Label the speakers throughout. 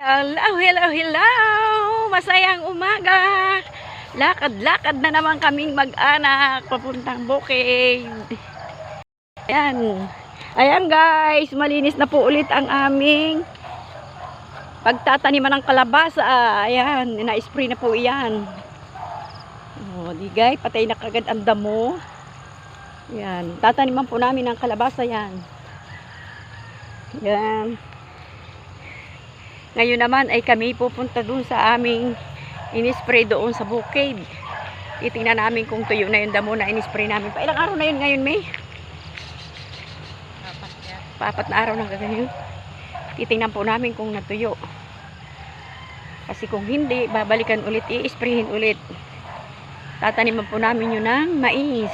Speaker 1: Hello, hello, hello! Masayang umaga! Lakad-lakad na naman kaming mag-anak papuntang bukid. Ayan. Ayan guys, malinis na po ulit ang aming pagtataniman ng kalabasa. Ayan, na-spray na po iyan. Oh, di guys, patay na kagad ang damo. Yan, tataniman po namin ng kalabasa yan. Yan. Ngayon naman ay kami pupunta dun sa aming inispray doon sa bukid. Titingnan namin kung tuyo na yung damo na inispray namin. Pa ilang araw na yun ngayon, May? Papat na araw na ganyan. Titingnan po namin kung natuyo. Kasi kung hindi, babalikan ulit, i-sprayin ulit. Tataniman po namin yun ng mais.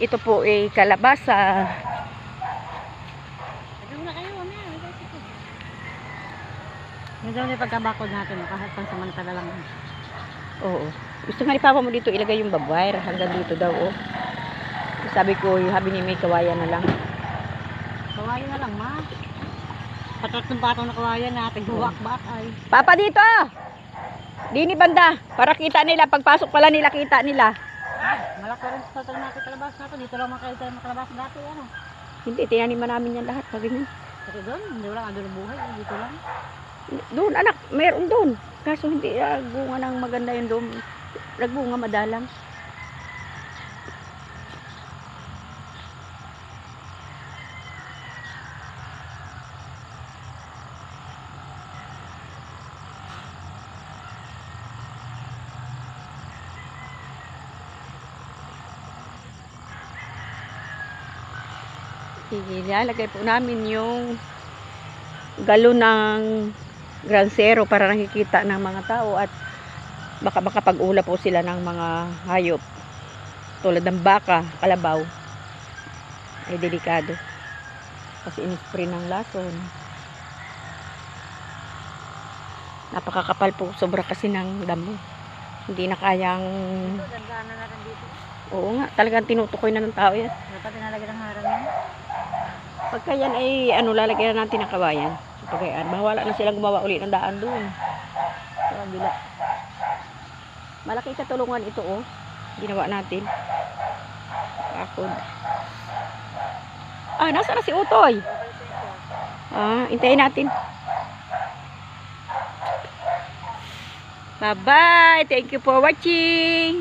Speaker 1: Ito po ay kalabasa.
Speaker 2: Doon na kayo, mamaya. Yung daw yung pagkabakod natin, kahit pang samantala lang.
Speaker 1: Oo. Gusto nga ni Papa mo dito ilagay yung babwire hanggang dito daw, oh. Sabi ko, yung habi ni May kawayan na lang.
Speaker 2: Kawayan na lang, ma. Patot ng batong na kawayan natin, huwak bakay.
Speaker 1: Papa dito! Dini banda, para kita nila. Pagpasok pala nila, kita nila.
Speaker 2: Ah, malaki rin sa tayo natin kalabas natin. Dito lang makail tayo makalabas dati, ano.
Speaker 1: Hindi, tinaniman namin yan lahat. Pag ganyan.
Speaker 2: Kasi doon, hindi wala ang ng buhay. Dito lang.
Speaker 1: Doon, anak, mayroon doon. Kaso hindi, ah, bunga ng maganda yun doon. Nagbunga madalang. Ilalagay po namin yung galon ng Gran Zero para nakikita ng mga tao at baka baka pag-ula po sila ng mga hayop. Tulad ng baka, kalabaw. Ay delikado. Kasi inispray ng lason. Napakakapal po. Sobra kasi ng damo. Hindi na kayang oo nga talagang tinutukoy na ng tao yan.
Speaker 2: Dapat tinalagyan ng harang yan.
Speaker 1: pagka yan ay ano lalagyan na natin ng kawayan pagkayaan bawala na silang gumawa ulit ng daan doon sa kabila malaki katulungan ito oh. Ginawa natin. Akod ah nasa na si Utoy? Ah hintayin natin. Bye bye thank you for watching